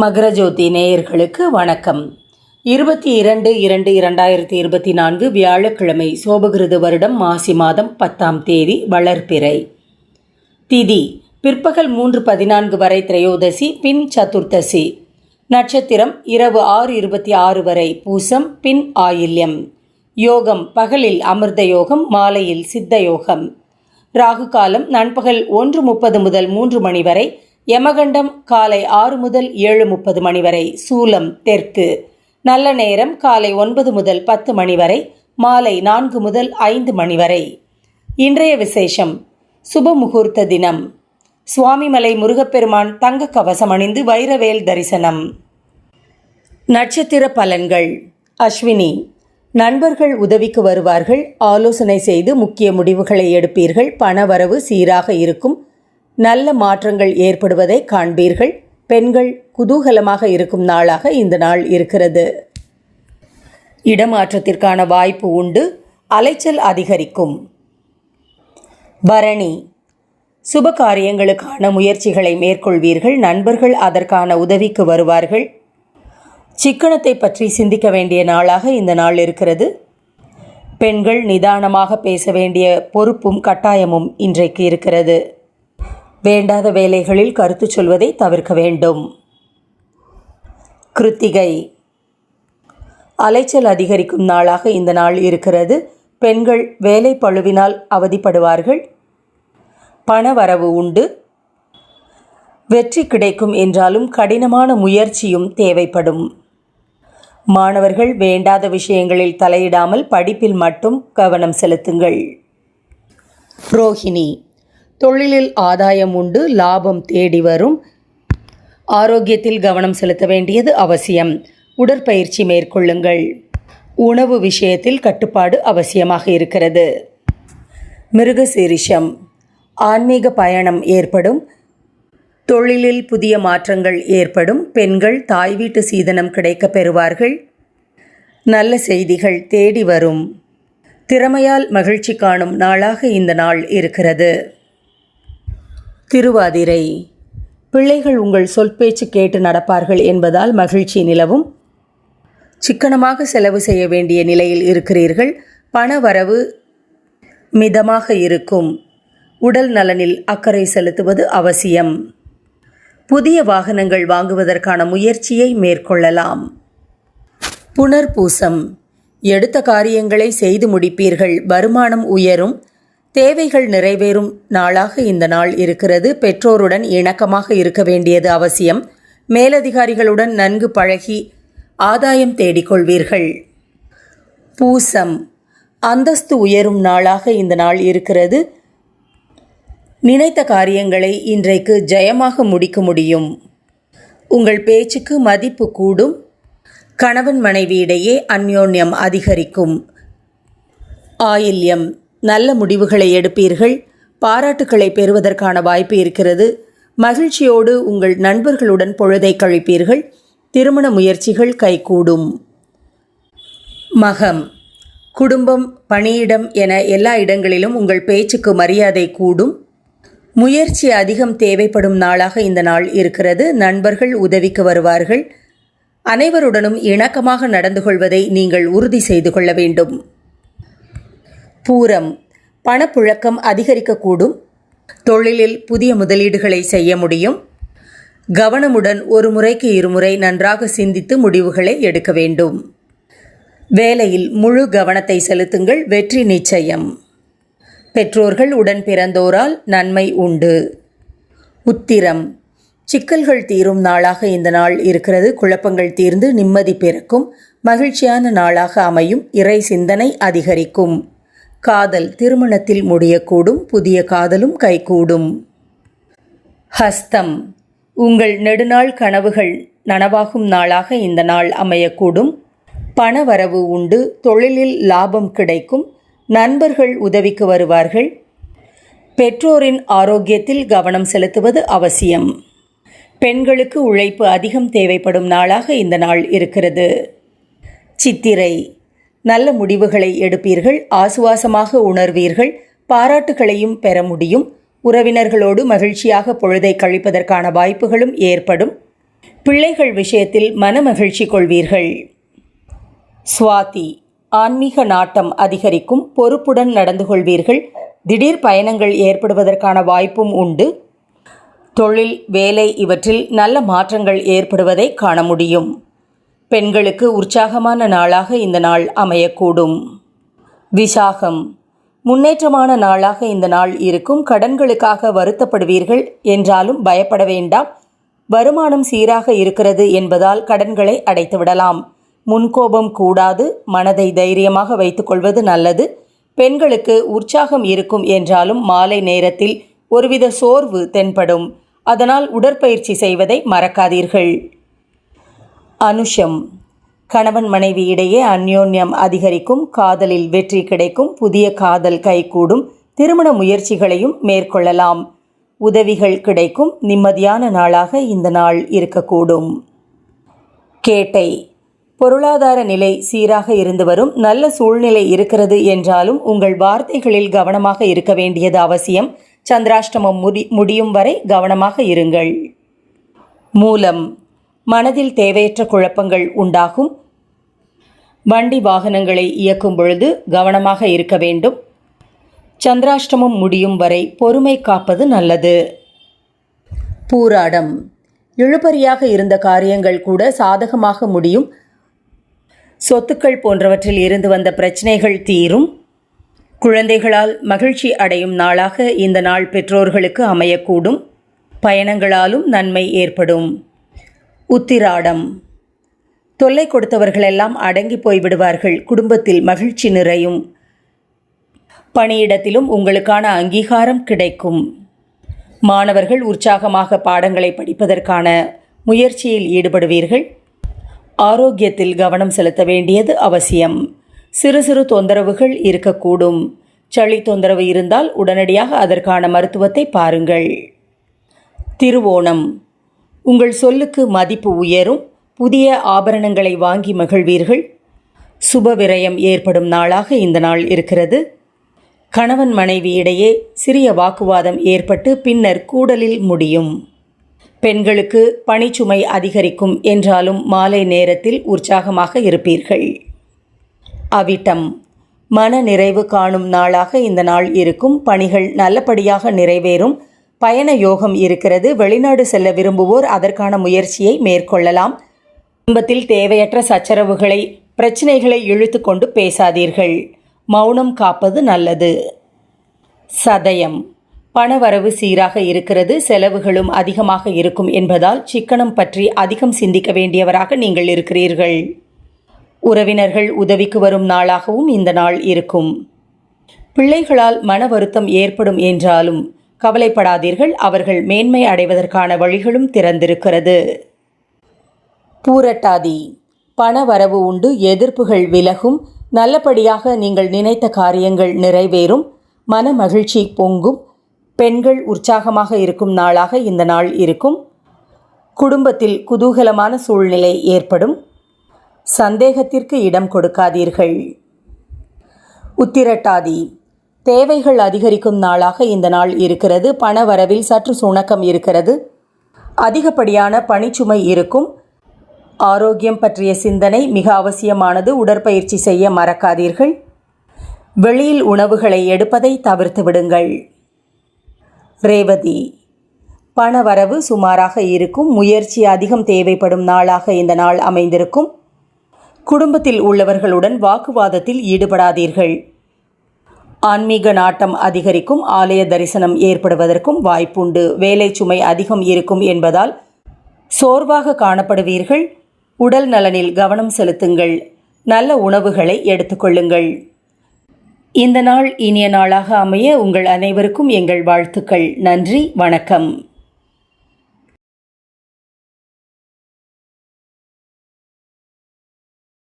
மகரஜோதி நேயர்களுக்கு வணக்கம். இருபத்தி இரண்டு இரண்டு இரண்டாயிரத்தி இருபத்தி நான்கு வியாழக்கிழமை சோபகிருது வருடம் மாசி மாதம் பத்தாம் தேதி வளர்பிறை. திதி பிற்பகல் மூன்று பதினான்கு வரை திரையோதசி பின் சதுர்த்தசி. நட்சத்திரம் இரவு ஆறு இருபத்தி ஆறு வரை பூசம் பின் ஆயில்யம். யோகம் பகலில் அமிர்த யோகம் மாலையில் சித்த யோகம். ராகு காலம் நண்பகல் ஒன்று முப்பது முதல் மூன்று மணி வரை யமகண்டம் காலை ஆறு முதல் ஏழு முப்பது மணி வரை சூலம் தெற்கு. நல்ல நேரம் காலை ஒன்பது முதல் பத்து மணி வரை மாலை நான்கு முதல் ஐந்து மணி வரை. இன்றைய விசேஷம் சுப முகூர்த்த தினம். சுவாமிமலை முருகப்பெருமான் தங்க கவசம் அணிந்து வைரவேல் தரிசனம். நட்சத்திர பலன்கள். அஸ்வினி நண்பர்கள் உதவிக்கு வருவார்கள் ஆலோசனை செய்து முக்கிய முடிவுகளை எடுப்பீர்கள் பணவரவு சீராக இருக்கும் நல்ல மாற்றங்கள் ஏற்படுவதை காண்பீர்கள். பெண்கள் குதூகலமாக இருக்கும் நாளாக இந்த நாள் இருக்கிறது. இடமாற்றத்திற்கான வாய்ப்பு உண்டு. அலைச்சல் அதிகரிக்கும். பரணி. சுப காரியங்களுக்கான முயற்சிகளை மேற்கொள்வீர்கள். நண்பர்கள் அதற்கான உதவிக்கு வருவார்கள். சிக்கனத்தை பற்றி சிந்திக்க வேண்டிய நாளாக இந்த நாள் இருக்கிறது. பெண்கள் நிதானமாக பேச வேண்டிய பொறுப்பும் கட்டாயமும் இன்றைக்கு இருக்கிறது. வேண்டாத வேலைகளில் கருத்து சொல்வதை தவிர்க்க வேண்டும். கிருத்திகை. அலைச்சல் அதிகரிக்கும் நாளாக இந்த நாள் இருக்கிறது. பெண்கள் வேலை பழுவினால் அவதிப்படுவார்கள். பண வரவு உண்டு. வெற்றி கிடைக்கும் என்றாலும் கடினமான முயற்சியும் தேவைப்படும். மாணவர்கள் வேண்டாத விஷயங்களில் தலையிடாமல் படிப்பில் மட்டும் கவனம் செலுத்துங்கள். ரோஹிணி. தொழிலில் ஆதாயம் உண்டு லாபம் தேடி வரும். ஆரோக்கியத்தில் கவனம் செலுத்த வேண்டியது அவசியம். உடற்பயிற்சி மேற்கொள்ளுங்கள். உணவு விஷயத்தில் கட்டுப்பாடு அவசியமாக இருக்கிறது. மிருகசீரிஷம். ஆன்மீக பயணம் ஏற்படும். தொழிலில் புதிய மாற்றங்கள் ஏற்படும். பெண்கள் தாய் வீட்டு சீதனம் கிடைக்கப் பெறுவார்கள். நல்ல செய்திகள் தேடி வரும். திறமையால் மகிழ்ச்சி காணும் நாளாக இந்த நாள் இருக்கிறது. திருவாதிரை. பிள்ளைகள் உங்கள் சொல் பேச்சு கேட்டு நடப்பார்கள் என்பதால் மகிழ்ச்சி நிலவும். சிக்கனமாக செலவு செய்ய வேண்டிய நிலையில் இருக்கிறீர்கள். பண வரவு மிதமாக இருக்கும். உடல் நலனில் அக்கறை செலுத்துவது அவசியம். புதிய வாகனங்கள் வாங்குவதற்கான முயற்சியை மேற்கொள்ளலாம். புனர்பூசம். எடுத்த காரியங்களை செய்து முடிப்பீர்கள். வருமானம் உயரும். தேவைகள் நிறைவேறும் நாளாக இந்த நாள் இருக்கிறது. பெற்றோருடன் இணக்கமாக இருக்க வேண்டியது அவசியம். மேலதிகாரிகளுடன் நன்கு பழகி ஆதாயம் தேடிக்கொள்வீர்கள் பூசம். அந்தஸ்து உயரும் நாளாக இந்த நாள் இருக்கிறது. நினைத்த காரியங்களை இன்றைக்கு ஜெயமாக முடிக்க முடியும். உங்கள் பேச்சுக்கு மதிப்பு கூடும். கணவன் மனைவியிடையே அந்யோன்யம் அதிகரிக்கும். ஆயில்யம். நல்ல முடிவுகளை எடுப்பீர்கள். பாராட்டுக்களை பெறுவதற்கான வாய்ப்பு இருக்கிறது. மகிழ்ச்சியோடு உங்கள் நண்பர்களுடன் பொழுதை கழிப்பீர்கள். திருமண முயற்சிகள் கைகூடும். மகம். குடும்பம் பணியிடம் என எல்லா இடங்களிலும் உங்கள் பேச்சுக்கு மரியாதை கூடும். முயற்சி அதிகம் தேவைப்படும் நாளாக இந்த நாள் இருக்கிறது. நண்பர்கள் உதவிக்கு வருவார்கள். அனைவருடனும் இணக்கமாக நடந்து கொள்வதை நீங்கள் உறுதி செய்து கொள்ள வேண்டும். பூரம். பணப்புழக்கம் அதிகரிக்கக்கூடும். தொழிலில் புதிய முதலீடுகளை செய்ய முடியும். கவனமுடன் ஒரு முறைக்கு இருமுறை நன்றாக சிந்தித்து முடிவுகளை எடுக்க வேண்டும். வேலையில் முழு கவனத்தை செலுத்துங்கள் வெற்றி நிச்சயம். பெற்றோர்கள் உடன் பிறந்தோரால் நன்மை உண்டு. உத்திரம். சிக்கல்கள் தீரும் நாளாக இந்த நாள் இருக்கிறது. குழப்பங்கள் தீர்ந்து நிம்மதி பிறக்கும் மகிழ்ச்சியான நாளாக அமையும். இறை சிந்தனை அதிகரிக்கும். காதல் திருமணத்தில் முடியக்கூடும் புதிய காதலும் கைகூடும். ஹஸ்தம். உங்கள் நெடுநாள் கனவுகள் நனவாகும் நாளாக இந்த நாள் அமையக்கூடும். பணவரவு உண்டு தொழிலில் லாபம் கிடைக்கும் நண்பர்கள் உதவிக்கு வருவார்கள். பெற்றோரின் ஆரோக்கியத்தில் கவனம் செலுத்துவது அவசியம். பெண்களுக்கு உழைப்பு அதிகம் தேவைப்படும் நாளாக இந்த நாள் இருக்கிறது. சித்திரை. நல்ல முடிவுகளை எடுப்பீர்கள் ஆசுவாசமாக உணர்வீர்கள் பாராட்டுகளையும் பெற முடியும். உறவினர்களோடு மகிழ்ச்சியாக பொழுதை கழிப்பதற்கான வாய்ப்புகளும் ஏற்படும். பிள்ளைகள் விஷயத்தில் மனமகிழ்ச்சி கொள்வீர்கள். சுவாதி ஆன்மீக நாட்டம் அதிகரிக்கும் பொறுப்புடன் நடந்து கொள்வீர்கள் திடீர் பயணங்கள் ஏற்படுவதற்கான வாய்ப்பும் உண்டு. தொழில் வேலை இவற்றில் நல்ல மாற்றங்கள் ஏற்படுவதை காண முடியும். பெண்களுக்கு உற்சாகமான நாளாக இந்த நாள் அமையக்கூடும். விசாகம். முன்னேற்றமான நாளாக இந்த நாள் இருக்கும். கடன்களுக்காக வருத்தப்படுவீர்கள் என்றாலும் பயப்பட வேண்டாம். வருமானம் சீராக இருக்கிறது என்பதால் கடன்களை அடைத்துவிடலாம் முன்கோபம் கூடாது. மனதை தைரியமாக வைத்துக்கொள்வது நல்லது. பெண்களுக்கு உற்சாகம் இருக்கும் என்றாலும் மாலை நேரத்தில் ஒருவித சோர்வு தென்படும். அதனால் உடற்பயிற்சி செய்வதை மறக்காதீர்கள். அனுஷம். கணவன் மனைவி இடையே அந்யோன்யம் அதிகரிக்கும் காதலில் வெற்றி கிடைக்கும் புதிய காதல் கைகூடும் திருமண முயற்சிகளையும் மேற்கொள்ளலாம். உதவிகள் கிடைக்கும் நிம்மதியான நாளாக இந்த நாள் இருக்கக்கூடும். கேட்டை. பொருளாதார நிலை சீராக இருந்து வரும் நல்ல சூழ்நிலை இருக்கிறது என்றாலும் உங்கள் வார்த்தைகளில் கவனமாக இருக்க வேண்டியது அவசியம். சந்திராஷ்டமம் முடி முடியும் வரை கவனமாக இருங்கள். மூலம். மனதில் தேவையற்ற குழப்பங்கள் உண்டாகும். வண்டி வாகனங்களை இயக்கும் பொழுது கவனமாக இருக்க வேண்டும். சந்திராஷ்டமம் முடியும் வரை பொறுமை காப்பது நல்லது. பூராடம். இழுபறியாக இருந்த காரியங்கள் கூட சாதகமாக முடியும். சொத்துக்கள் போன்றவற்றில் இருந்து வந்த பிரச்சனைகள் தீரும். குழந்தைகளால் மகிழ்ச்சி அடையும் நாளாக இந்த நாள் பெற்றோர்களுக்கு அமையக்கூடும். பயணங்களாலும் நன்மை ஏற்படும். உத்திராடம். தொல்லை கொடுத்தவர்களெல்லாம் அடங்கி போய்விடுவார்கள் குடும்பத்தில் மகிழ்ச்சி நிறையும். பணியிடத்திலும் உங்களுக்கான அங்கீகாரம் கிடைக்கும். மாணவர்கள் உற்சாகமாக பாடங்களை படிப்பதற்கான முயற்சியில் ஈடுபடுவீர்கள். ஆரோக்கியத்தில் கவனம் செலுத்த வேண்டியது அவசியம். சிறு சிறு தொந்தரவுகள் இருக்கக்கூடும். சளி தொந்தரவு இருந்தால் உடனடியாக அதற்கான மருத்துவத்தை பாருங்கள். திருவோணம். உங்கள் சொல்லுக்கு மதிப்பு உயரும் புதிய ஆபரணங்களை வாங்கி மகிழ்வீர்கள். சுப விரயம் ஏற்படும் நாளாக இந்த நாள் இருக்கிறது. கணவன் மனைவி இடையே சிறிய வாக்குவாதம் ஏற்பட்டு பின்னர் கூடலில் முடியும். பெண்களுக்கு பணிச்சுமை அதிகரிக்கும் என்றாலும் மாலை நேரத்தில் உற்சாகமாக இருப்பீர்கள். அவிட்டம். மன நிறைவு காணும் நாளாக இந்த நாள் இருக்கும். பணிகள் நல்லபடியாக நிறைவேறும். பயண யோகம் இருக்கிறது. வெளிநாடு செல்ல விரும்புவோர் அதற்கான முயற்சியை மேற்கொள்ளலாம். குடும்பத்தில் தேவையற்ற சச்சரவுகளை பிரச்சனைகளை இழுத்து கொண்டு பேசாதீர்கள். மௌனம் காப்பது நல்லது. சதயம். பணவரவு சீராக இருக்கிறது. செலவுகளும் அதிகமாக இருக்கும் என்பதால் சிக்கனம் பற்றி அதிகம் சிந்திக்க வேண்டியவராக நீங்கள் இருக்கிறீர்கள். உறவினர்கள் உதவிக்கு வரும் நாளாகவும் இந்த நாள் இருக்கும். பிள்ளைகளால் மன வருத்தம் ஏற்படும் என்றாலும் கவலைப்படாதீர்கள் அவர்கள் மேன்மை அடைவதற்கான வழிகளும் திறந்திருக்கிறது. பூரட்டாதி பண வரவு உண்டு எதிர்ப்புகள் விலகும் நல்லபடியாக நீங்கள் நினைத்த காரியங்கள் நிறைவேறும் மன மகிழ்ச்சி பொங்கும் பெண்கள் உற்சாகமாக இருக்கும் நாளாக இந்த நாள் இருக்கும். குடும்பத்தில் குதூகலமான சூழ்நிலை ஏற்படும். சந்தேகத்திற்கு இடம் கொடுக்காதீர்கள். உத்திரட்டாதி தேவைகள் அதிகரிக்கும் நாளாக இந்த நாள் இருக்கிறது. பண வரவில் சற்று சுணக்கம் இருக்கிறது. அதிகப்படியான பணிச்சுமை இருக்கும். ஆரோக்கியம் பற்றிய சிந்தனை மிக அவசியமானது. உடற்பயிற்சி செய்ய மறக்காதீர்கள். வெளியில் உணவுகளை எடுப்பதை தவிர்த்து விடுங்கள். ரேவதி. பணவரவு சுமாராக இருக்கும். முயற்சி அதிகம் தேவைப்படும் நாளாக இந்த நாள் அமைந்திருக்கும். குடும்பத்தில் உள்ளவர்களுடன் வாக்குவாதத்தில் ஈடுபடாதீர்கள். ஆன்மீக நாட்டம் அதிகரிக்கும் ஆலய தரிசனம் ஏற்படுவதற்கும் வாய்ப்புண்டு. வேலை சுமை அதிகம் இருக்கும் என்பதால் சோர்வாக காணப்படுவீர்கள். உடல் நலனில் கவனம் செலுத்துங்கள். நல்ல உணவுகளை எடுத்துக்கொள்ளுங்கள். இந்த நாள் இனிய நாளாக அமைய உங்கள் அனைவருக்கும் எங்கள் வாழ்த்துக்கள். நன்றி வணக்கம்.